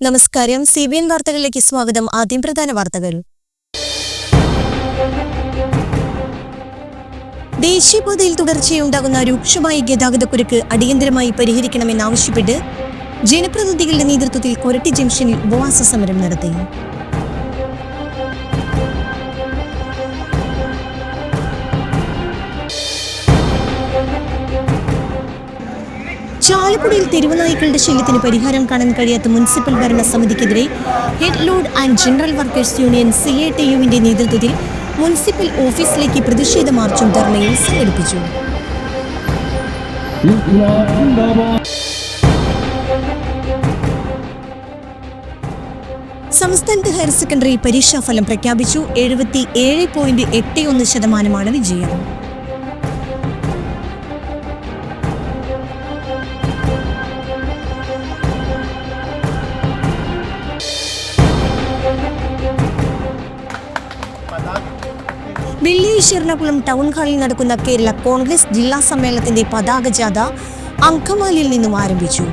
നമസ്കാരം. C B N വാർത്തകളിലേക്ക് സ്വാഗതം. ആദ്യം പ്രധാന വാർത്തകൾ. ദേശീയപാതയിൽ തുടർച്ചയുണ്ടാകുന്ന രൂക്ഷമായ ഗതാഗതക്കുരുക്ക് അടിയന്തരമായി പരിഹരിക്കണമെന്നാവശ്യപ്പെട്ട് ജനപ്രതിനിധികളുടെ നേതൃത്വത്തിൽ കൊരട്ടി ജംഗ്ഷനിൽ ഉപവാസ സമരം നടത്തി. ചാലക്കുടിയിൽ തെരുവുനായ്ക്കളുടെ ശല്യത്തിന് പരിഹാരം കാണാൻ കഴിയാത്ത municipal ഭരണസമിതിക്കെതിരെ head load and general workers union C A T യുവിന്റെ നേതൃത്വത്തിൽ മുനിസിപ്പൽ ഓഫീസിലേക്ക് പ്രതിഷേധ മാർച്ചും ധർണയും സംഘടിപ്പിച്ചു. സംസ്ഥാനത്ത് ഹയർ സെക്കൻഡറി പരീക്ഷാഫലം പ്രഖ്യാപിച്ചു. എഴുപത്തി ഏഴ് പോയിന്റ് എട്ട് ഒന്ന് ശതമാനമാണ് വിജയം. എറണാകുളം ടൗൺ ഹാളിൽ നടക്കുന്ന കേരള കോൺഗ്രസ് ജില്ലാ സമ്മേളനത്തിന്റെ പതാക ജാഥ അങ്കമാലിയിൽ നിന്നും ആരംഭിച്ചു.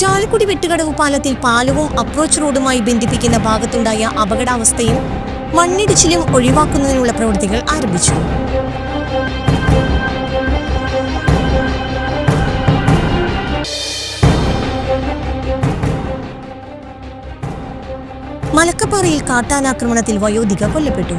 ചാലക്കുടി വെട്ടുകടവ് പാലത്തിൽ പാലവും അപ്രോച്ച് റോഡുമായി ബന്ധിപ്പിക്കുന്ന ഭാഗത്തുണ്ടായ അപകടാവസ്ഥയും മണ്ണിടിച്ചിലും ഒഴിവാക്കുന്നതിനുള്ള പ്രവൃത്തികൾ ആരംഭിച്ചു. മലക്കപ്പാറയിൽ കാട്ടാനാക്രമണത്തിൽ വയോധിക കൊല്ലപ്പെട്ടു.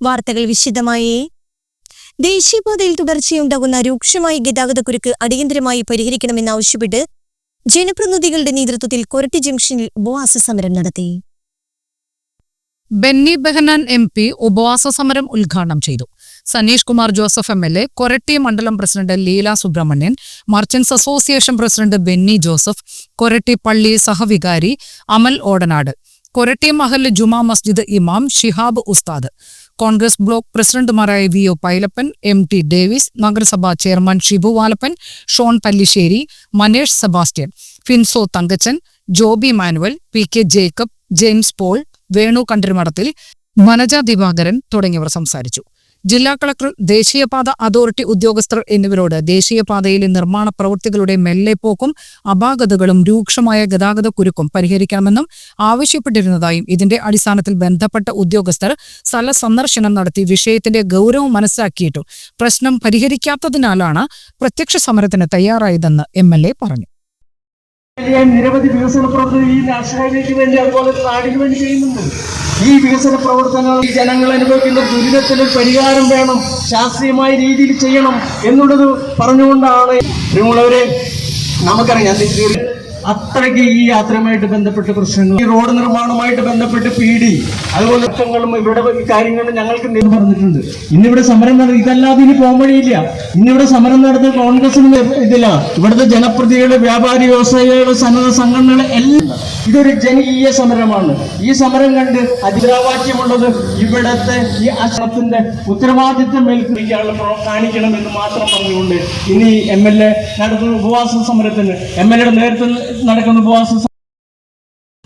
വാർത്തകൾ വിശദമായി ദേശീയപാതയിൽ തുടർച്ചയുണ്ടാകുന്ന രൂക്ഷമായ ഗതാഗതക്കുരുക്ക് അടിയന്തരമായി പരിഹരിക്കണമെന്നാവശ്യപ്പെട്ട് ജനപ്രതിനിധികളുടെ നേതൃത്വത്തിൽ കൊരട്ടി ജംഗ്ഷനിൽ ഉപവാസ സമരം നടത്തി. ബെന്നി ബെഹനാൻ എം പി ഉപവാസ സമരം ഉദ്ഘാടനം ചെയ്തു. Saneesh Kumar Joseph M L A Koratty മണ്ഡലം president Leela Subramanian merchants association president Benny Joseph Koratty പള്ളി സഹവികാരി അമൽ ഓടനാട് കൊരട്ടി മഹൽ ജുമാ മസ്ജിദ് ഇമാം ഷിഹാബ് ഉസ്താദ് കോൺഗ്രസ് ബ്ലോക്ക് പ്രസിഡന്റുമാരായ V O Pailappan M T Davis നഗരസഭാ chairman Shibu Valappan Shone Pallissery Manesh Sebastian Finso Thankachan Joby Manuel P K Jacob James Paul Venu കണ്ടിരുമടത്തിൽ Vanaja Divakaran തുടങ്ങിയവർ സംസാരിച്ചു. ജില്ലാ collector ദേശീയപാത അതോറിറ്റി ഉദ്യോഗസ്ഥർ എന്നിവരോട് ദേശീയപാതയിലെ നിർമ്മാണ പ്രവൃത്തികളുടെ മെല്ലെപ്പോക്കും അപാകതകളും രൂക്ഷമായ ഗതാഗത കുരുക്കും പരിഹരിക്കണമെന്നും ആവശ്യപ്പെട്ടിരുന്നതായും ഇതിന്റെ അടിസ്ഥാനത്തിൽ ബന്ധപ്പെട്ട ഉദ്യോഗസ്ഥർ സ്ഥല സന്ദർശനം നടത്തി വിഷയത്തിന്റെ ഗൗരവം മനസ്സിലാക്കിയിട്ടും. പ്രശ്നം പരിഹരിക്കാത്തതിനാലാണ് പ്രത്യക്ഷ സമരത്തിന് തയ്യാറായതെന്ന് എം പറഞ്ഞു. നിരവധി വികസന പ്രവർത്തനങ്ങൾ ഈ നാഷണാലിറ്റിക്ക് വേണ്ടി അതുപോലെ നാടിന് വേണ്ടി ചെയ്യുന്നുണ്ട്. ഈ വികസന പ്രവർത്തനങ്ങൾ ജനങ്ങൾ അനുഭവിക്കുന്ന ദുരിതത്തിന് പരിഹാരം വേണം ശാസ്ത്രീയമായ രീതിയിൽ ചെയ്യണം എന്നുള്ളത് പറഞ്ഞുകൊണ്ടാണ്. നമുക്കറിയാം അത്രയ്ക്ക് ഈ യാത്രയുമായിട്ട് ബന്ധപ്പെട്ട പ്രശ്നങ്ങൾ. ഈ റോഡ് നിർമ്മാണവുമായിട്ട് ബന്ധപ്പെട്ട് പി ഡി അതുപോലെ പ്രശ്നങ്ങളും ഇവിടെ കാര്യങ്ങളും ഞങ്ങൾക്ക് പറഞ്ഞിട്ടുണ്ട്. ഇന്നിവിടെ സമരം നട ഇതല്ലാതെ ഇനി പോകാൻ വഴിയില്ല. ഇന്നിവിടെ സമരം നടത്തുന്ന കോൺഗ്രസിന് ഇതില്ല. ഇവിടുത്തെ ജനപ്രതിനിധികൾ വ്യാപാരി വ്യവസായികൾ സന്നദ്ധ സംഘടനകൾ എല്ലാം ഇതൊരു ജനകീയ സമരമാണ്. ഈ സമരം കണ്ട് അതിരാവാക്യമുള്ളത് ഇവിടത്തെ ഈ അശ്രത്തിന്റെ ഉത്തരവാദിത്വം മേൽപ്പിക്കാനുള്ള കാണിക്കണം എന്ന് മാത്രം പറഞ്ഞുകൊണ്ട് ഇനി എം എൽ എ നടത്തുന്ന ഉപവാസ സമരത്തിന് എം എൽ എയുടെ നേതൃത്വം നടക്കുന്ന. ഉപവാസ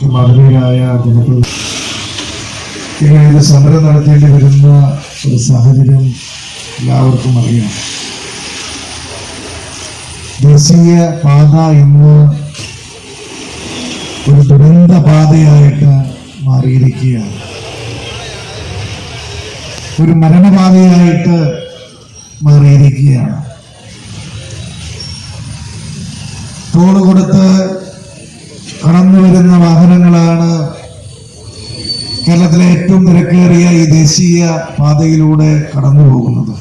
മധുരായ ഇങ്ങനെ സമരം നടത്തേണ്ടി വരുന്ന ഒരു സാഹചര്യം എല്ലാവർക്കും അറിയാം. ദേശീയ പാത ഇന്ന് ഒരു ദുരന്ത പാതയായിട്ട് മാറിയിരിക്കുകയാണ്. ഒരു മരണപാതയായിട്ട് മാറിയിരിക്കുകയാണ്. ടോൾ കൊടുത്ത് വാഹനങ്ങളാണ് കേരളത്തിലെ ഏറ്റവും തിരക്കേറിയ ഈ ദേശീയ പാതയിലൂടെ കടന്നു പോകുന്നത്.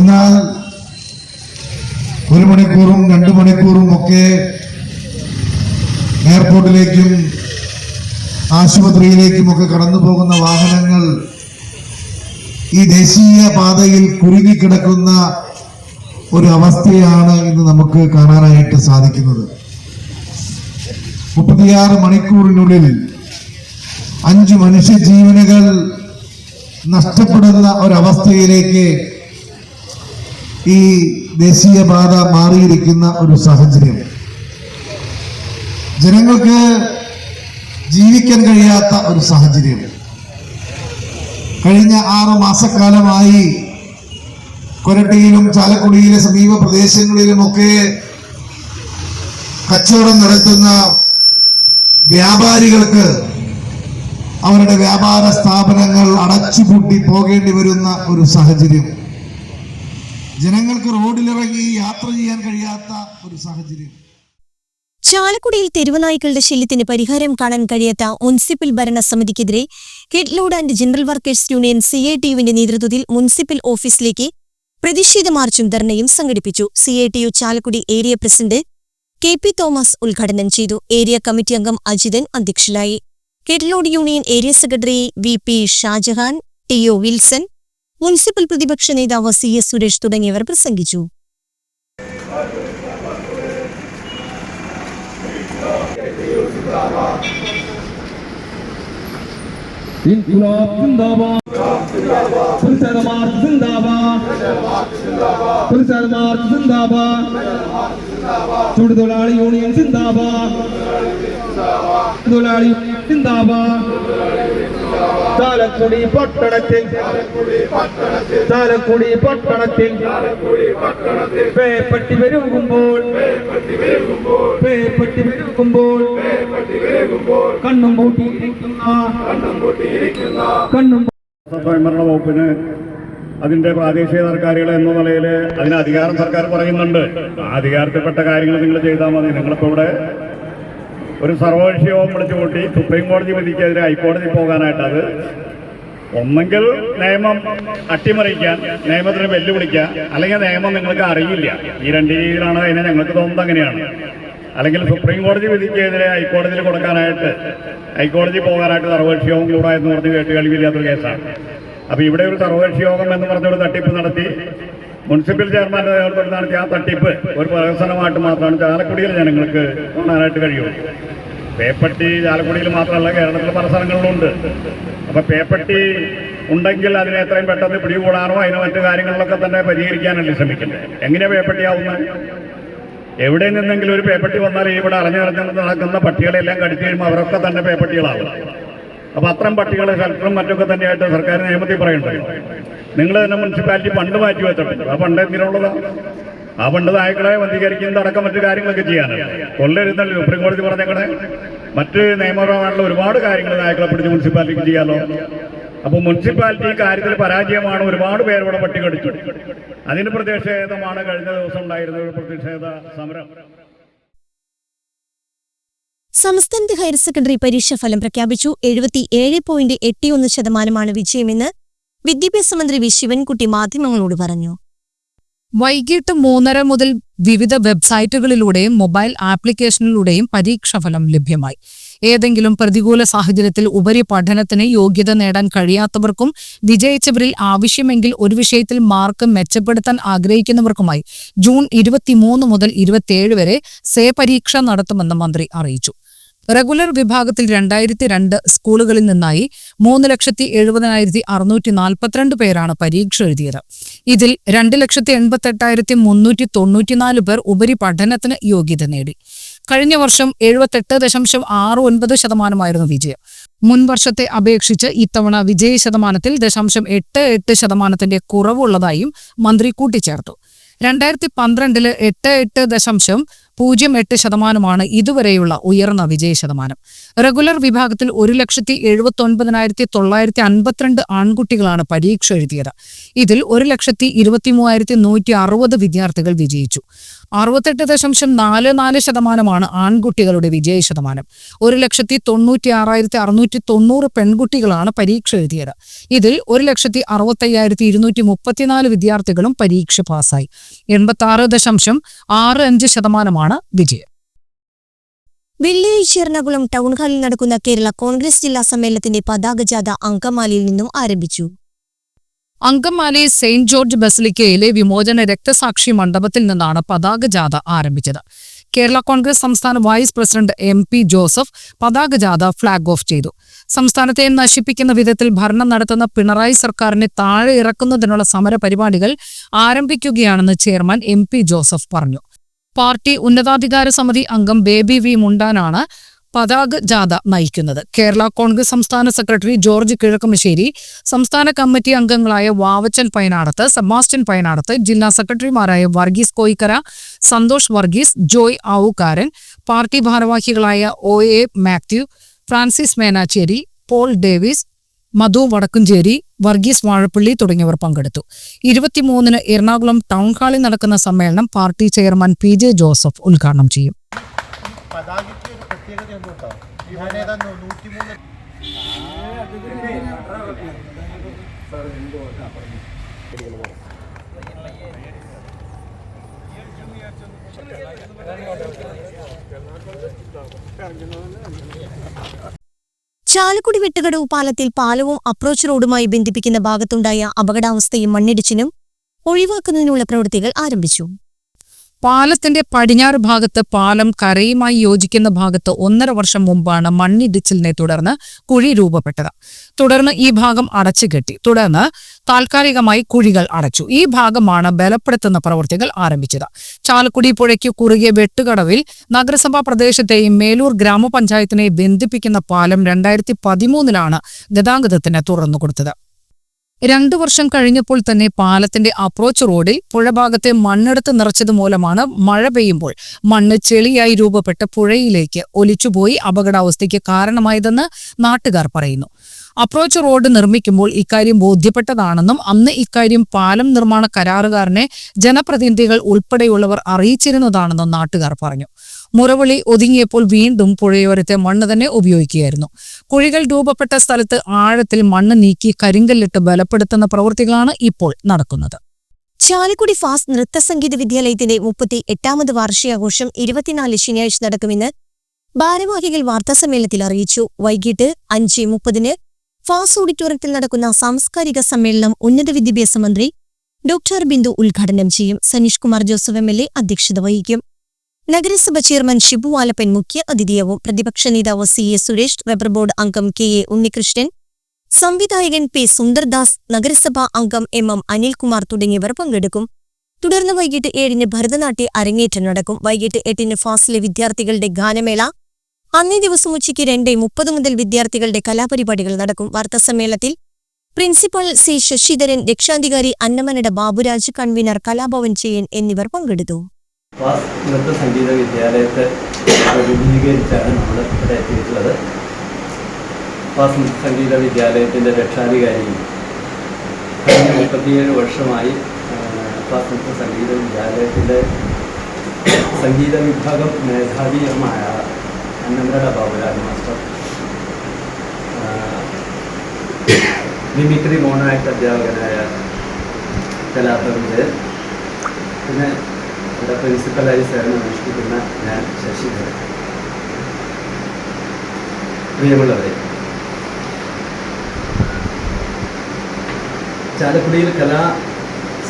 എന്നാൽ ഒരു മണിക്കൂറും രണ്ടു മണിക്കൂറും ഒക്കെ എയർപോർട്ടിലേക്കും ആശുപത്രിയിലേക്കും ഒക്കെ കടന്നു പോകുന്ന വാഹനങ്ങൾ ഈ ദേശീയ പാതയിൽ കുരുങ്ങിക്കിടക്കുന്ന ഒരു അവസ്ഥയാണ് ഇന്ന് നമുക്ക് കാണാനായിട്ട് സാധിക്കുന്നത്. മുപ്പത്തിയാറ് മണിക്കൂറിനുള്ളിൽ അഞ്ച് മനുഷ്യജീവനുകൾ നഷ്ടപ്പെടുന്ന ഒരവസ്ഥയിലേക്ക് ഈ ദേശീയപാത മാറിയിരിക്കുന്ന ഒരു സാഹചര്യം. ജനങ്ങൾക്ക് ജീവിക്കാൻ കഴിയാത്ത ഒരു സാഹചര്യം. കഴിഞ്ഞ ആറ് മാസക്കാലമായി കൊരട്ടിയിലും ചാലക്കുടിയിലെ സമീപ പ്രദേശങ്ങളിലുമൊക്കെ കച്ചവടം നടത്തുന്ന വ്യാപാരികൾക്ക് അവരുടെ വ്യാപാര സ്ഥാപനങ്ങൾ അടച്ചുപൂട്ടി പോകേണ്ടി വരുന്ന ഒരു സാഹചര്യം. ജനങ്ങൾക്ക് റോഡിലിറങ്ങി യാത്ര ചെയ്യാൻ കഴിയാത്ത ഒരു സാഹചര്യം. ചാലക്കുടിയിൽ തെരുവുനായ്ക്കളുടെ ശല്യത്തിന് പരിഹാരം കാണാൻ കഴിയാത്ത municipal ഭരണസമിതിക്കെതിരെ head load and general workers union C I T യുവിന്റെ നേതൃത്വത്തിൽ മുനിസിപ്പൽ ഓഫീസിലേക്ക് പ്രതിഷേധ മാർച്ചും ധർണയും സംഘടിപ്പിച്ചു. C I T U Chalakudy area president K P Thomas ഉദ്ഘാടനം ചെയ്തു. ഏരിയ കമ്മിറ്റി അംഗം അജിതൻ അധ്യക്ഷനായി. Head load union area secretary V P Shajahan T O Wilson municipal പ്രതിപക്ഷ നേതാവ് സി എസ് സുരേഷ് തുടങ്ങിയവർ പ്രസംഗിച്ചു. Thank സിന്ദാബാദ് പ്രതിഷേധ മാർച്ച് സിന്ദാബാദ് പ്രതിഷേധ മാർച്ച് സിന്ദാബാദ് തൊഴിലാളി യൂണിയൻ സിന്ദാബാദ് തൊഴിലാളി സിന്ദാബാദ് ചാലക്കുടി പട്ടണത്തിൽ. ചാലക്കുടി പട്ടണത്തിൽ. പേപ്പട്ടി വരുമ്പോൾ പേപ്പട്ടി വരുമ്പോൾ കണ്ണും പൂട്ടിയിരിക്കുന്ന. കണ്ണും സ്വയംഭരണ വകുപ്പിന് അതിന്റെ പ്രാദേശിക സർക്കാരുകൾ എന്ന നിലയിൽ അതിന് അധികാരം സർക്കാർ പറയുന്നുണ്ട്. ആ അധികാരത്തിൽപ്പെട്ട കാര്യങ്ങൾ നിങ്ങൾ ചെയ്താൽ മതി. നിങ്ങളിപ്പോൾ ഇവിടെ ഒരു സർവകക്ഷിയോഗം വിളിച്ചു കൂട്ടി സുപ്രീം കോടതി വിധിക്കെതിരെ ഹൈക്കോടതി പോകാനായിട്ട് അത് ഒന്നെങ്കിൽ നിയമം അട്ടിമറിക്കാൻ നിയമത്തിന് വെല്ലുവിളിക്കുക അല്ലെങ്കിൽ നിയമം നിങ്ങൾക്ക് അറിയില്ല. ഈ രണ്ട് രീതിയിലാണ് അതിനെ ഞങ്ങൾക്ക് തോന്നുന്നത് അങ്ങനെയാണ്. അല്ലെങ്കിൽ സുപ്രീം കോടതി വിധിക്കെതിരെ ഹൈക്കോടതിയിൽ കൊടുക്കാനായിട്ട് ഹൈക്കോടതി പോകാനായിട്ട് സർവകക്ഷിയോഗം കൂടാ എന്ന് പറഞ്ഞ് കേട്ട് കഴിവില്ലാത്തൊരു കേസാണ്. അപ്പോൾ ഇവിടെ ഒരു സർവകക്ഷിയോഗം എന്ന് പറഞ്ഞൊരു തട്ടിപ്പ് നടത്തി മുനിസിപ്പൽ ചെയർമാന്റെ നേതൃത്വത്തിൽ നടത്തിയ ആ തട്ടിപ്പ് ഒരു പ്രഹസനമായിട്ട് മാത്രമാണ്. ചാലക്കുടിയിലെ ജനങ്ങൾക്ക് കാണാനായിട്ട് കഴിയുള്ളൂ പേപ്പട്ടി ചാലക്കുടിയിൽ മാത്രമല്ല കേരളത്തിലെ പല സ്ഥലങ്ങളിലുണ്ട് അപ്പൊ പേപ്പട്ടി ഉണ്ടെങ്കിൽ അതിനെ എത്രയും പെട്ടെന്ന് പിടികൂടാനോ അതിന് മറ്റു കാര്യങ്ങളിലൊക്കെ തന്നെ പരിഹരിക്കാനല്ലേ ശ്രമിക്കുന്നത്. എങ്ങനെയാ പേപ്പട്ടിയാവുന്നത് എവിടെ നിന്നെങ്കിലും ഒരു പേപ്പട്ടി വന്നാൽ ഇവിടെ അറിഞ്ഞറിഞ്ഞ് നടക്കുന്ന പട്ടികളെല്ലാം കടിച്ചു കഴിയുമ്പോൾ അവരൊക്കെ തന്നെ പേപ്പട്ടികളാവും. അപ്പൊ അത്തരം പട്ടികളെ ഷെൽട്ടറും മറ്റൊക്കെ തന്നെയായിട്ട് സർക്കാർ നിയമത്തിൽ പറയുന്നുണ്ട് നിങ്ങൾ തന്നെ മുനിസിപ്പാലിറ്റി ഫണ്ട് മാറ്റി വെച്ചിട്ടുണ്ട്. ആ ഫണ്ട് എന്തിനുള്ളതാ? ആ ഫണ്ട് നായ്ക്കളെ വന്ധീകരിക്കുന്നത് അടക്കം മറ്റു കാര്യങ്ങളൊക്കെ ചെയ്യാനാണ്. കൊല്ലരുന്നല്ലോ സുപ്രീം കോടതി പറഞ്ഞേക്കണേ മറ്റ് നിയമപരമായിട്ടുള്ള ഒരുപാട് കാര്യങ്ങൾ നായ്ക്കളെ പിടിച്ച് മുനിസിപ്പാലിറ്റിക്ക് ചെയ്യാമല്ലോ അപ്പൊ മുനിസിപ്പാലിറ്റി കാര്യത്തിൽ പരാജയമാണ്. ഒരുപാട് പേര് ഇവിടെ പട്ടി കടിച്ചു അതിന് പ്രതിഷേധമാണ് കഴിഞ്ഞ ദിവസം ഉണ്ടായിരുന്ന ഒരു പ്രതിഷേധ സമരം. സംസ്ഥാനത്ത് ഹയർ സെക്കൻഡറി പരീക്ഷാ ഫലം പ്രഖ്യാപിച്ചു. എഴുപത്തി ഏഴ് പോയിന്റ് എട്ടിയൊന്ന് ശതമാനമാണ് വിജയമെന്ന് വിദ്യാഭ്യാസ മന്ത്രി വി. ശിവൻകുട്ടി മാധ്യമങ്ങളോട് പറഞ്ഞു. വൈകിട്ട് മൂന്നര മുതൽ വിവിധ വെബ്സൈറ്റുകളിലൂടെയും മൊബൈൽ ആപ്ലിക്കേഷനിലൂടെയും പരീക്ഷാഫലം ലഭ്യമായി. ഏതെങ്കിലും പ്രതികൂല സാഹചര്യത്തിൽ ഉപരി പഠനത്തിന് യോഗ്യത നേടാൻ കഴിയാത്തവർക്കും വിജയിച്ചവരിൽ ആവശ്യമെങ്കിൽ ഒരു വിഷയത്തിൽ മാർക്ക് മെച്ചപ്പെടുത്താൻ ആഗ്രഹിക്കുന്നവർക്കുമായി ജൂൺ ഇരുപത്തിമൂന്ന് മുതൽ ഇരുപത്തിയേഴ് വരെ സേ പരീക്ഷ നടത്തുമെന്ന് മന്ത്രി അറിയിച്ചു. റെഗുലർ വിഭാഗത്തിൽ രണ്ടായിരത്തി രണ്ട് സ്കൂളുകളിൽ നിന്നായി മൂന്ന് ലക്ഷത്തി എഴുപതിനായിരത്തി അറുന്നൂറ്റി നാൽപ്പത്തിരണ്ട് പേരാണ് പരീക്ഷ എഴുതിയത്. ഇതിൽ രണ്ട് ലക്ഷത്തി എൺപത്തെട്ടായിരത്തി മുന്നൂറ്റി തൊണ്ണൂറ്റിനാല് പേർ ഉപരിപഠനത്തിന് യോഗ്യത നേടി. കഴിഞ്ഞ വർഷം എഴുപത്തെട്ട് ദശാംശം ആറ് ഒൻപത് ശതമാനമായിരുന്നു വിജയം. മുൻ വർഷത്തെ അപേക്ഷിച്ച് ഇത്തവണ വിജയ ശതമാനത്തിൽ ദശാംശം എട്ട് എട്ട് ശതമാനത്തിന്റെ കുറവുള്ളതായും മന്ത്രി കൂട്ടിച്ചേർത്തു. രണ്ടായിരത്തി പന്ത്രണ്ടിൽ എട്ട് എട്ട് ദശാംശം പൂജ്യം എട്ട് ശതമാനമാണ് ഇതുവരെയുള്ള ഉയർന്ന വിജയ ശതമാനം. റെഗുലർ വിഭാഗത്തിൽ ഒരു ലക്ഷത്തി എഴുപത്തി ഒൻപതിനായിരത്തി തൊള്ളായിരത്തി അൻപത്തിരണ്ട് ആൺകുട്ടികളാണ് പരീക്ഷ എഴുതിയത്. ഇതിൽ ഒരു ലക്ഷത്തി ഇരുപത്തി മൂവായിരത്തി നൂറ്റി അറുപത് വിദ്യാർത്ഥികൾ വിജയിച്ചു. അറുപത്തെട്ട് ദശാംശം നാല് നാല് ശതമാനമാണ് ആൺകുട്ടികളുടെ വിജയ ശതമാനം. ഒരു ലക്ഷത്തി തൊണ്ണൂറ്റി ആറായിരത്തി അറുന്നൂറ്റി തൊണ്ണൂറ് പെൺകുട്ടികളാണ് പരീക്ഷ എഴുതിയത്. ഇതിൽ ഒരു ലക്ഷത്തി അറുപത്തയ്യായിരത്തി ഇരുന്നൂറ്റി മുപ്പത്തിനാല് വിദ്യാർത്ഥികളും പരീക്ഷ പാസ്സായി. എൺപത്തി ആറ് ദശാംശം ആറ് അഞ്ച് ശതമാനമാണ് വിജയം. വെള്ളിയാഴ്ച എറണാകുളം ടൗൺ ഹാളിൽ നടക്കുന്ന കേരള കോൺഗ്രസ് ജില്ലാ സമ്മേളനത്തിന്റെ പതാക ജാഥ അങ്കമാലിയിൽ നിന്നും ആരംഭിച്ചു. അങ്കമാലി സെയിന്റ് ജോർജ് ബസലിക്കയിലെ വിമോചന രക്തസാക്ഷി മണ്ഡപത്തിൽ നിന്നാണ് പതാക ജാഥ ആരംഭിച്ചത്. കേരള കോൺഗ്രസ് സംസ്ഥാന vice president M P Joseph പതാക ജാഥ ഫ്ളാഗ് ഓഫ് ചെയ്തു. സംസ്ഥാനത്തെ നശിപ്പിക്കുന്ന വിധത്തിൽ ഭരണം നടത്തുന്ന പിണറായി സർക്കാരിനെ താഴെ ഇറക്കുന്നതിനുള്ള സമര പരിപാടികൾ ആരംഭിക്കുകയാണെന്ന് ചെയർമാൻ എം പി ജോസഫ് പറഞ്ഞു. പാർട്ടി ഉന്നതാധികാര സമിതി അംഗം ബേബി വി മുണ്ടാനാണ് പതാക ജാഥ നയിക്കുന്നത്. കേരള കോൺഗ്രസ് സംസ്ഥാന സെക്രട്ടറി ജോർജ് കിഴക്കമശ്ശേരി സംസ്ഥാന കമ്മിറ്റി അംഗങ്ങളായ വാവച്ചൻ പൈനാടത്ത് സെബാസ്റ്റ്യൻ പൈനാടത്ത് ജില്ലാ സെക്രട്ടറിമാരായ വർഗീസ് കോയിക്കര സന്തോഷ് വർഗീസ് ജോയ് ആവുകാരൻ പാർട്ടി ഭാരവാഹികളായ O A Mathew Francis Menachery Paul Davis Madhu Vadakkumchery Varghese Vazhappally തുടങ്ങിയവർ പങ്കെടുത്തു. ഇരുപത്തിമൂന്നിന് എറണാകുളം ടൗൺ ഹാളിൽ നടക്കുന്ന സമ്മേളനം party chairman P J Joseph ഉദ്ഘാടനം ചെയ്യും. പതാകയ്ക്ക് ഒരു പ്രത്യേകതയുണ്ട് കേട്ടോ ഞാനേതാ നൂറ്റിമൂന്ന് ചാലക്കുടി വെട്ടുകടവ് പാലത്തിൽ പാലവും അപ്രോച്ച് റോഡുമായി ബന്ധിപ്പിക്കുന്ന ഭാഗത്തുണ്ടായ അപകടാവസ്ഥയും മണ്ണിടിച്ചിലും ഒഴിവാക്കുന്നതിനുള്ള പ്രവൃത്തികൾ ആരംഭിച്ചു. പാലത്തിന്റെ പടിഞ്ഞാറ് ഭാഗത്ത് പാലം കരയുമായി യോജിക്കുന്ന ഭാഗത്ത് ഒന്നര വർഷം മുമ്പാണ് മണ്ണിടിച്ചിലിനെ തുടർന്ന് കുഴി രൂപപ്പെട്ടത്. തുടർന്ന് ഈ ഭാഗം അടച്ചുകെട്ടി തുടർന്ന് താൽക്കാലികമായി കുഴികൾ അടച്ചു. ഈ ഭാഗമാണ് ബലപ്പെടുത്തുന്ന പ്രവൃത്തികൾ ആരംഭിച്ചത്. ചാലക്കുടി പുഴയ്ക്ക് കുറുകിയ വെട്ടുകടവിൽ നഗരസഭാ പ്രദേശത്തെയും മേലൂർ ഗ്രാമപഞ്ചായത്തിനെ ബന്ധിപ്പിക്കുന്ന പാലം രണ്ടായിരത്തി പതിമൂന്നിലാണ് ഗതാഗതത്തിന് തുറന്നുകൊടുത്തത്. രണ്ടു വർഷം കഴിഞ്ഞപ്പോൾ തന്നെ പാലത്തിന്റെ അപ്രോച്ച് റോഡിൽ പുഴഭാഗത്തെ മണ്ണെടുത്ത് നിറച്ചത് മൂലമാണ് മഴ പെയ്യുമ്പോൾ മണ്ണ് ചെളിയായി രൂപപ്പെട്ട് പുഴയിലേക്ക് ഒലിച്ചുപോയി അപകടാവസ്ഥയ്ക്ക് കാരണമായതെന്ന് നാട്ടുകാർ പറയുന്നു. അപ്രോച്ച് റോഡ് നിർമ്മിക്കുമ്പോൾ ഇക്കാര്യം ബോധ്യപ്പെട്ടതാണെന്നും അന്ന് ഇക്കാര്യം പാലം നിർമ്മാണ കരാറുകാരനെ ജനപ്രതിനിധികൾ ഉൾപ്പെടെയുള്ളവർ അറിയിച്ചിരുന്നതാണെന്നും നാട്ടുകാർ പറഞ്ഞു. മുറവിളി ഒതുങ്ങിയപ്പോൾ വീണ്ടും പുഴയോരത്തെ മണ്ണ് തന്നെ ഉപയോഗിക്കുകയായിരുന്നു. കുഴികൾ രൂപപ്പെട്ട സ്ഥലത്ത് ആഴത്തിൽ മണ്ണ് നീക്കി കരിങ്കല്ലിട്ട് ബലപ്പെടുത്തുന്ന പ്രവൃത്തികളാണ് ഇപ്പോൾ നടക്കുന്നത്. ചാലക്കുടി നൃത്ത സംഗീത വിദ്യാലയത്തിന്റെ മുപ്പത്തി എട്ടാമത് വാർഷികാഘോഷം ഇരുപത്തിനാല് ശനിയാഴ്ച നടക്കുമെന്ന് ഭാരവാഹികൾ വാർത്താസമ്മേളനത്തിൽ അറിയിച്ചു. വൈകിട്ട് അഞ്ച് മുപ്പതിന് ഫാസ് ഓഡിറ്റോറിയത്തിൽ നടക്കുന്ന സാംസ്കാരിക സമ്മേളനം ഉന്നത വിദ്യാഭ്യാസ മന്ത്രി ഡോക്ടർ ബിന്ദു ഉദ്ഘാടനം ചെയ്യും. Saneesh Kumar Joseph M L A അധ്യക്ഷത വഹിക്കും. നഗരസഭ ചെയർമാൻ ഷിബു ആലപ്പൻ മുഖ്യ അതിഥിയാവും. പ്രതിപക്ഷ നേതാവ് സി എ സുരേഷ് വെബർ ബോർഡ് അംഗം കെ എ ഉണ്ണികൃഷ്ണൻ സംവിധായകൻ പി സുന്ദർദാസ് നഗരസഭാ അംഗം എം എം അനിൽകുമാർ തുടങ്ങിയവർ പങ്കെടുക്കും. തുടർന്ന് വൈകിട്ട് ഏഴിന് ഭരതനാട്യ അരങ്ങേറ്റം നടക്കും. വൈകിട്ട് എട്ടിന് ഫാസിലെ വിദ്യാർത്ഥികളുടെ ഗാനമേള. അന്നേ ദിവസം ഉച്ചയ്ക്ക് രണ്ടേ മുപ്പത് മുതൽ വിദ്യാർത്ഥികളുടെ കലാപരിപാടികൾ നടക്കും. വാർത്താസമ്മേളനത്തിൽ പ്രിൻസിപ്പൽ സി ശശിധരൻ രക്ഷാധികാരി അന്നമനട ബാബുരാജ് കൺവീനർ കലാഭവൻ ചെയ്യൻ എന്നിവർ പങ്കെടുത്തു. വാസ് നൃത്ത സംഗീത വിദ്യാലയത്തെ വിപുലീകരിച്ചാണ് നമ്മൾ ഇവിടെ എത്തിയിട്ടുള്ളത്. വാസ് നൃത്ത സംഗീത വിദ്യാലയത്തിന്റെ രക്ഷാധികാരിയും കഴിഞ്ഞ മുപ്പത്തിയേഴ് വർഷമായി വാസ് നൃത്ത സംഗീത വിദ്യാലയത്തിന്റെ സംഗീത വിഭാഗം മേധാവിയുമായ അന്നമര Baburaj master mimicry mono act അധ്യാപകനായ കലാപ്രവിജയൻ പിന്നെ ഇവിടെ പ്രിൻസിപ്പലായി സേവനം അനുഷ്ഠിക്കുന്ന ഞാൻ ശശിധരൻ. പ്രിയമുള്ളവരെ ചാലക്കുടിയിൽ കലാ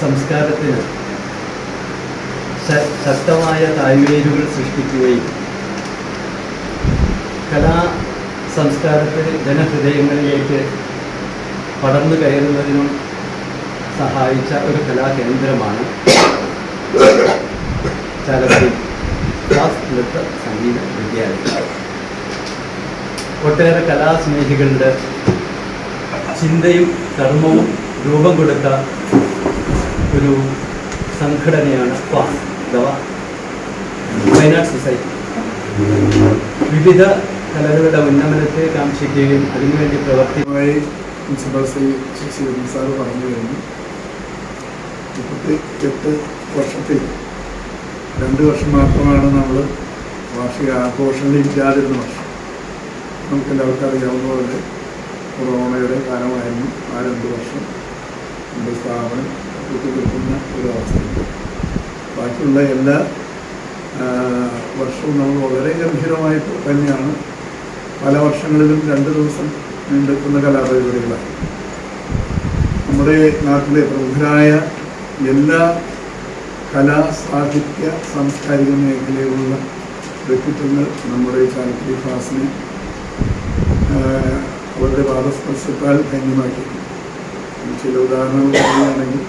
സംസ്കാരത്തിന് ശക്തമായ തായ്വേരുകൾ സൃഷ്ടിക്കുകയും കലാ സംസ്കാരത്തിന് ജനഹൃദയങ്ങളിലേക്ക് പടർന്നു കയറുന്നതിനും സഹായിച്ച ഒരു കലാകേന്ദ്രമാണ് ചാലക്കുടി ക്ലാസ് നൃത്ത സംഗീത വിദ്യാലയം. ഒട്ടേറെ കലാസ്നേഹികളുടെ ചിന്തയും കർമ്മവും രൂപം കൊടുത്ത ഒരു സംഘടനയാണ് ക്ലാസ് അഥവാ വയനാട് സൊസൈറ്റി. വിവിധ കലകളുടെ ഉന്നമനത്തെ കാക്ഷിക്കുകയും അതിനുവേണ്ടി പ്രവർത്തി പ്രിൻസിപ്പൽ സാറ് പറഞ്ഞു കഴിഞ്ഞു മുപ്പത്തി എട്ട് വർഷത്തിൽ രണ്ട് വർഷം മാത്രമാണ് നമ്മൾ വാർഷിക ആഘോഷങ്ങളിൽ ഇല്ലാതിരുന്ന വർഷം. നമുക്ക് എല്ലാവർക്കും അറിയാവുന്ന പോലെ കൊറോണയുടെ കാലമായിരുന്നു ആ രണ്ട് വർഷം. നമ്മുടെ സ്ഥാപനം കൂട്ടിക്കിടക്കുന്ന ഒരു അവസ്ഥ. ബാക്കിയുള്ള എല്ലാ വർഷവും നമ്മൾ വളരെ ഗംഭീരമായിട്ട് തന്നെയാണ്. പല വർഷങ്ങളിലും രണ്ട് ദിവസം നീണ്ടെടുക്കുന്ന കലാപരിപാടികളാണ്. നമ്മുടെ നാട്ടിലെ പ്രമുഖരായ എല്ലാ കലാ സാഹിത്യ സാംസ്കാരിക മേഖലയിലുള്ള വ്യക്തിത്വങ്ങൾ നമ്മുടെ ചാരിറ്റി ക്ലാസ്സിനെ ആഹ്, അവരുടെ പാദസ്പർശത്താൽ ധന്യമാക്കി ചില ഉദാഹരണങ്ങൾ പറയുകയാണെങ്കിൽ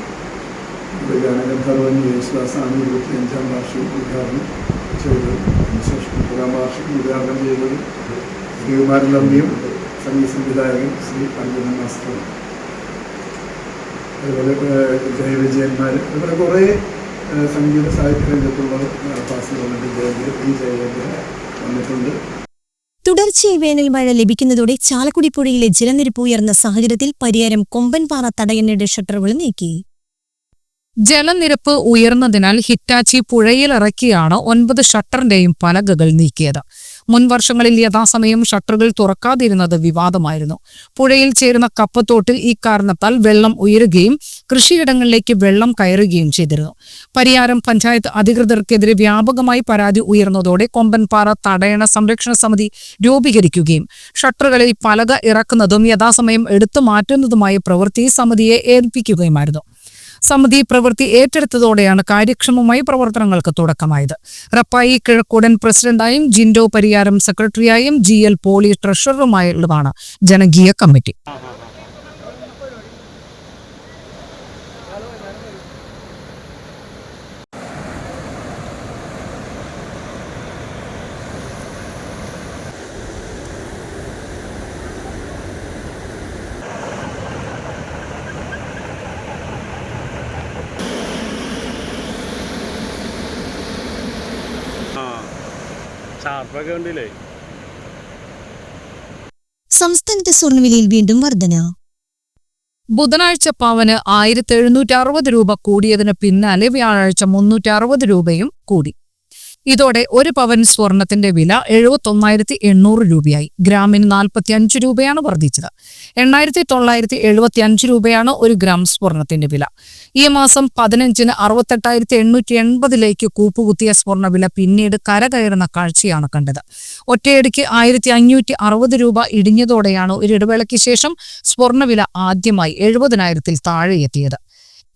ഗാനഗന്ധർവൻ യേശുദാസാണ് ഇരുപത്തിയഞ്ചാം വാർഷികം ഉദ്ഘാടനം ചെയ്തത്. അതിനുശേഷം മുപ്പതാം വാർഷികം ഉദ്ഘാടനം ചെയ്തത് ശ്രീകുമാരൻ തമ്പിയും സംഗീത സംവിധായകൻ ശ്രീ അർജുന മാസ്റ്ററും. അതുപോലെ ജയവിജയന്മാർ അതുപോലെ കുറേ സംഗീത സാഹിത്യ രംഗത്തുള്ളവർ പാസ് വന്നിട്ടുണ്ട്. തുടർച്ചയായി വേനൽ മഴ ലഭിക്കുന്നതോടെ ചാലക്കുടി പുഴയിലെ ജലനിരപ്പ് ഉയർന്ന സാഹചര്യത്തിൽ പരിയാരം കൊമ്പൻപാറ തടയണയുടെ ഷട്ടറുകൾ നീക്കി. ജലനിരപ്പ് ഉയർന്നതിനാൽ ഹിറ്റാച്ചി പുഴയിലിറക്കിയാണ് ഒൻപത് ഷട്ടറിന്റെയും പലകകൾ നീക്കിയത്. മുൻ വർഷങ്ങളിൽ യഥാസമയം ഷട്ടറുകൾ തുറക്കാതിരുന്നത് വിവാദമായിരുന്നു. പുഴയിൽ ചേരുന്ന കപ്പത്തോട്ടിൽ ഈ കാരണത്താൽ വെള്ളം ഉയരുകയും കൃഷിയിടങ്ങളിലേക്ക് വെള്ളം കയറുകയും ചെയ്തിരുന്നു. പരിയാരം പഞ്ചായത്ത് അധികൃതർക്കെതിരെ വ്യാപകമായി പരാതി ഉയർന്നതോടെ കൊമ്പൻപാറ തടയണ സംരക്ഷണ സമിതി രൂപീകരിക്കുകയും ഷട്ടറുകളിൽ പലക ഇറക്കുന്നതും യഥാസമയം എടുത്തു മാറ്റുന്നതുമായ പ്രവൃത്തി സമിതിയെ ഏൽപ്പിക്കുകയുമായിരുന്നു. സമിതി പ്രവൃത്തി ഏറ്റെടുത്തതോടെയാണ് കാര്യക്ഷമമായി പ്രവർത്തനങ്ങൾക്ക് തുടക്കമായത്. റപ്പായി കിഴക്കൂടൻ പ്രസിഡന്റായും ജിൻഡോ പരിയാരം സെക്രട്ടറിയായും ജി എൽ പോളി ട്രഷററുമായുള്ളതാണ് ജനകീയ കമ്മിറ്റി. ഷാർപ്പൊക്കെ ഉണ്ടല്ലേ സംസ്ഥാനത്തെ സ്വർണവിലയിൽ വീണ്ടും വർധന. ബുധനാഴ്ച പവന് ആയിരത്തി എഴുന്നൂറ്റി അറുപത് രൂപ കൂടിയതിന് പിന്നാലെ വ്യാഴാഴ്ച മുന്നൂറ്റി അറുപത് രൂപയും കൂടി. ഇതോടെ ഒരു പവൻ സ്വർണത്തിന്റെ വില എഴുപത്തൊന്നായിരത്തി എണ്ണൂറ് രൂപയായി. ഗ്രാമിന് നാൽപ്പത്തി അഞ്ച് രൂപയാണ് വർദ്ധിച്ചത്. എണ്ണായിരത്തി തൊള്ളായിരത്തി എഴുപത്തി അഞ്ച് രൂപയാണ് ഒരു ഗ്രാം സ്വർണത്തിന്റെ വില. ഈ മാസം പതിനഞ്ചിന് അറുപത്തെട്ടായിരത്തി എണ്ണൂറ്റി എൺപതിലേക്ക് കൂപ്പുകുത്തിയ സ്വർണവില പിന്നീട് കരകയറുന്ന കാഴ്ചയാണ് കണ്ടത്. ഒറ്റയടിക്ക് ആയിരത്തി അഞ്ഞൂറ്റി അറുപത് രൂപ ഇടിഞ്ഞതോടെയാണ് ഒരു ഇടവേളയ്ക്ക് ശേഷം സ്വർണവില ആദ്യമായി എഴുപതിനായിരത്തിൽ താഴെ എത്തിയത്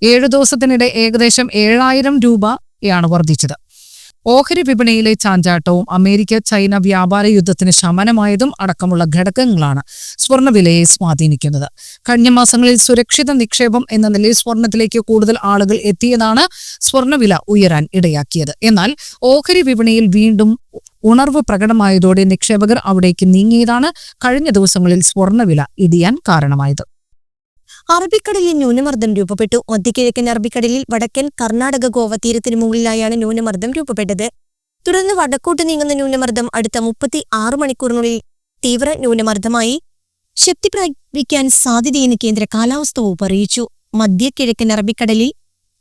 ഏഴു ദിവസത്തിനിടെ ഏകദേശം ഏഴായിരം രൂപയാണ് വർദ്ധിച്ചത്. ഓഹരി വിപണിയിലെ ചാഞ്ചാട്ടവും അമേരിക്ക ചൈന വ്യാപാര യുദ്ധത്തിന് ശമനമായതും അടക്കമുള്ള ഘടകങ്ങളാണ് സ്വർണവിലയെ സ്വാധീനിക്കുന്നത്. കഴിഞ്ഞ മാസങ്ങളിൽ സുരക്ഷിത നിക്ഷേപം എന്ന നിലയിൽ സ്വർണത്തിലേക്ക് കൂടുതൽ ആളുകൾ എത്തിയതാണ് സ്വർണവില ഉയരാൻ ഇടയാക്കിയത്. എന്നാൽ ഓഹരി വിപണിയിൽ വീണ്ടും ഉണർവ് പ്രകടമായതോടെ നിക്ഷേപകർ അവിടേക്ക് നീങ്ങിയതാണ് കഴിഞ്ഞ ദിവസങ്ങളിൽ സ്വർണവില ഇടിയാൻ കാരണമായത്. അറബിക്കടലിൽ ന്യൂനമർദ്ദം രൂപപ്പെട്ടു. മധ്യകിഴക്കൻ അറബിക്കടലിൽ വടക്കൻ കർണാടക ഗോവ തീരത്തിന് മുകളിലായാണ് ന്യൂനമർദ്ദം രൂപപ്പെട്ടത്. തുടർന്ന് വടക്കോട്ട് നീങ്ങുന്ന ന്യൂനമർദ്ദം അടുത്ത മുപ്പത്തി ആറ് മണിക്കൂറിനുള്ളിൽ തീവ്ര ന്യൂനമർദ്ദമായി ശക്തി പ്രാപിക്കാൻ സാധ്യതയെന്ന് കേന്ദ്ര കാലാവസ്ഥാ വകുപ്പ് അറിയിച്ചു. മധ്യകിഴക്കൻ അറബിക്കടലിൽ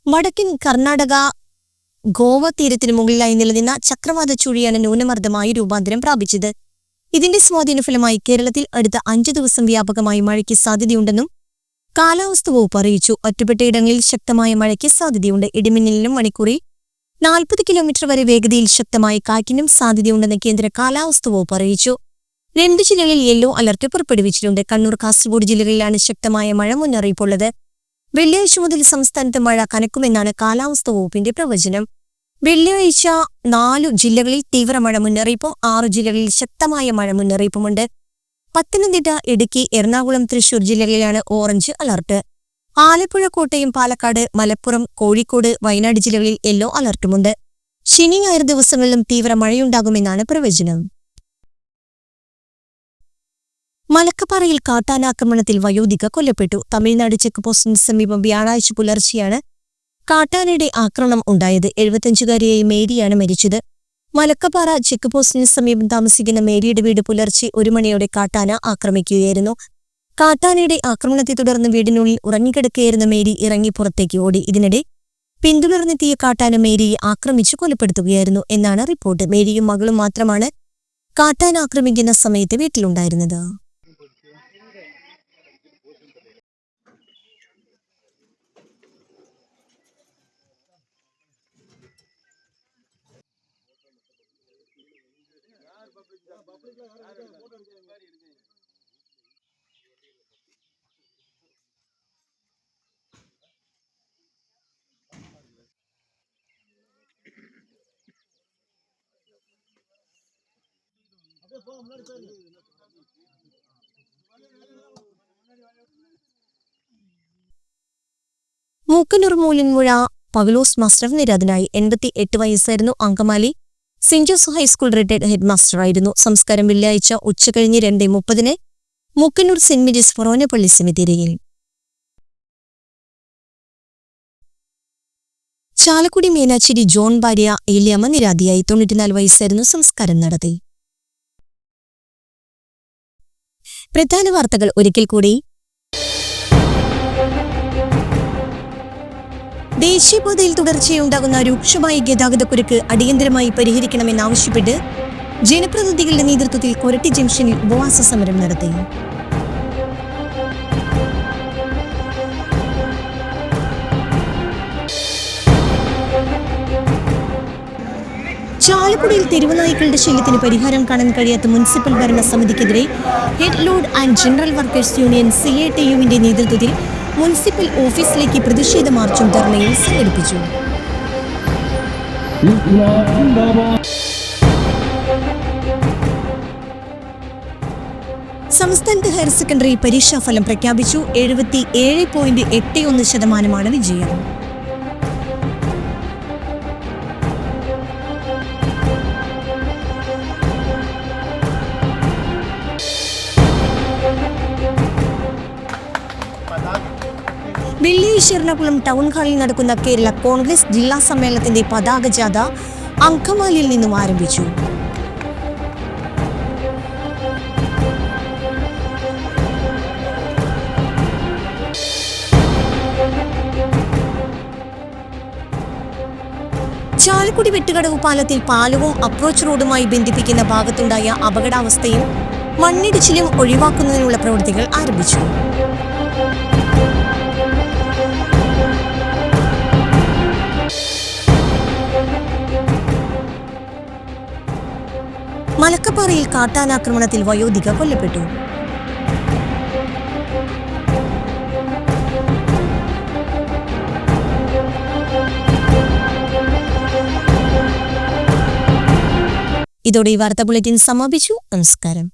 വടക്കൻ കർണാടക ഗോവ തീരത്തിന് മുകളിലായി നിലനിന്ന ചക്രവാത ചുഴിയാണ് ന്യൂനമർദ്ദമായി രൂപാന്തരം പ്രാപിച്ചത്. ഇതിന്റെ സ്വാധീന ഫലമായി കേരളത്തിൽ അടുത്ത അഞ്ചു ദിവസം വ്യാപകമായി മഴയ്ക്ക് സാധ്യതയുണ്ടെന്നും കാലാവസ്ഥ വകുപ്പ് അറിയിച്ചു. ഒറ്റപ്പെട്ടയിടങ്ങളിൽ ശക്തമായ മഴയ്ക്ക് സാധ്യതയുണ്ട്. ഇടിമിന്നലിനും മണിക്കൂറിൽ നാൽപ്പത് കിലോമീറ്റർ വരെ വേഗതയിൽ ശക്തമായ കാറ്റിനും സാധ്യതയുണ്ടെന്ന് കേന്ദ്ര കാലാവസ്ഥ വകുപ്പ് അറിയിച്ചു. രണ്ട് ജില്ലകളിൽ യെല്ലോ അലർട്ട് പുറപ്പെടുവിച്ചിട്ടുണ്ട്. കണ്ണൂർ കാസർഗോഡ് ജില്ലകളിലാണ് ശക്തമായ മഴ മുന്നറിയിപ്പുള്ളത്. വെള്ളിയാഴ്ച മുതൽ സംസ്ഥാനത്ത് മഴ കനക്കുമെന്നാണ് കാലാവസ്ഥ വകുപ്പിന്റെ പ്രവചനം. വെള്ളിയാഴ്ച നാലു ജില്ലകളിൽ തീവ്ര മഴ മുന്നറിയിപ്പും ആറു ജില്ലകളിൽ ശക്തമായ മഴ മുന്നറിയിപ്പുമുണ്ട്. പത്തനംതിട്ട ഇടുക്കി എറണാകുളം തൃശൂർ ജില്ലകളിലാണ് ഓറഞ്ച് അലർട്ട്. ആലപ്പുഴ കോട്ടയം പാലക്കാട് മലപ്പുറം കോഴിക്കോട് വയനാട് ജില്ലകളിൽ യെല്ലോ അലർട്ടുമുണ്ട്. ശനി ഞായർ ദിവസങ്ങളിലും തീവ്ര മഴയുണ്ടാകുമെന്നാണ് പ്രവചനം. മലക്കപ്പാറയിൽ കാട്ടാനാക്രമണത്തിൽ വയോധിക കൊല്ലപ്പെട്ടു. തമിഴ്നാട് ചെക്ക് പോസ്റ്റിന് സമീപം വ്യാഴാഴ്ച പുലർച്ചെയാണ് കാട്ടാനയുടെ ആക്രമണം ഉണ്ടായത്. എഴുപത്തഞ്ചുകാരിയായി മേരിയാണ് മരിച്ചത്. മലക്കപ്പാറ ചെക്ക് പോസ്റ്റിന് സമീപം താമസിക്കുന്ന മേരിയുടെ വീട് പുലർച്ചെ ഒരു മണിയോടെ കാട്ടാന ആക്രമിക്കുകയായിരുന്നു. കാട്ടാനയുടെ ആക്രമണത്തെ തുടർന്ന് വീടിനുള്ളിൽ ഉറങ്ങിക്കിടക്കുകയായിരുന്ന മേരി ഇറങ്ങി പുറത്തേക്ക് ഓടി. ഇതിനിടെ പിന്തുടർന്നെത്തിയ കാട്ടാന മേരിയെ ആക്രമിച്ചു കൊലപ്പെടുത്തുകയായിരുന്നു എന്നാണ് റിപ്പോർട്ട്. മേരിയും മകളും മാത്രമാണ് കാട്ടാന ആക്രമിക്കുന്ന സമയത്ത് വീട്ടിലുണ്ടായിരുന്നത്. മൂക്കന്നൂർ മൂലൻമുഴ പവലോസ് മാസ്റ്റർ നിരാതനായി എൺപത്തി എട്ട് വയസ്സായിരുന്നു Angamaly. Saint Joseph high school retired head മാസ്റ്ററായിരുന്നു സംസ്കാരം വെള്ളിയാഴ്ച ഉച്ചകഴിഞ്ഞ് രണ്ട് മുപ്പതിന് മൂക്കന്നൂർ സെന്റ് മേരീസ് ഫൊറോനപ്പള്ളി സെമിത്തേരിയിൽ. ചാലക്കുടി മീനാശ്ശേരി ജോൺ ഭാര്യ ഏലിയമ്മ നിരാതിയായി തൊണ്ണൂറ്റിനാല് വയസ്സായിരുന്നു സംസ്കാരം നടത്തി. പ്രധാന വാർത്തകൾ ഒരിക്കൽ കൂടി. ദേശീയപാതയിൽ തുടർച്ചയുണ്ടാകുന്ന രൂക്ഷമായ ഗതാഗതക്കുരുക്ക് അടിയന്തരമായി പരിഹരിക്കണമെന്നാവശ്യപ്പെട്ട് ജനപ്രതിനിധികളുടെ നേതൃത്വത്തിൽ കൊരട്ടി ജംഗ്ഷനിൽ ഉപവാസ സമരം നടത്തി. ചാലക്കുടിയിൽ തെരുവുനായ്ക്കളുടെ ശല്യത്തിന് പരിഹാരം കാണാൻ കഴിയാത്ത municipal ഭരണസമിതിക്കെതിരെ head load and general workers union C A T യുവിന്റെ നേതൃത്വത്തിൽ മുനിസിപ്പൽ ഓഫീസിലേക്ക് പ്രതിഷേധ മാർച്ചും ധർണയും സംഘടിപ്പിച്ചു. സംസ്ഥാനത്ത് ഹയർ സെക്കൻഡറി പരീക്ഷാഫലം പ്രഖ്യാപിച്ചു. എഴുപത്തി ഏഴ് പോയിന്റ് എട്ട് ഒന്ന് ശതമാനമാണ് വിജയം. വെള്ളിയാഴ്ച എറണാകുളം ടൗൺ ഹാളിൽ നടക്കുന്ന കേരള കോൺഗ്രസ് ജില്ലാ സമ്മേളനത്തിന്റെ പതാക ജാഥ അങ്കമാലിയിൽ നിന്നും ആരംഭിച്ചു. ചാലക്കുടി വെട്ടുകടവ് പാലത്തിൽ പാലവും അപ്രോച്ച് റോഡുമായി ബന്ധിപ്പിക്കുന്ന ഭാഗത്തുണ്ടായ അപകടാവസ്ഥയും മണ്ണിടിച്ചിലും ഒഴിവാക്കുന്നതിനുള്ള പ്രവൃത്തികൾ ആരംഭിച്ചു. മലക്കപ്പാറയിൽ കാട്ടാനാക്രമണത്തിൽ വയോധിക കൊല്ലപ്പെട്ടു. ഇതോടെ ഈ വാർത്താ ബുള്ളറ്റിൻ സമാപിച്ചു. നമസ്കാരം.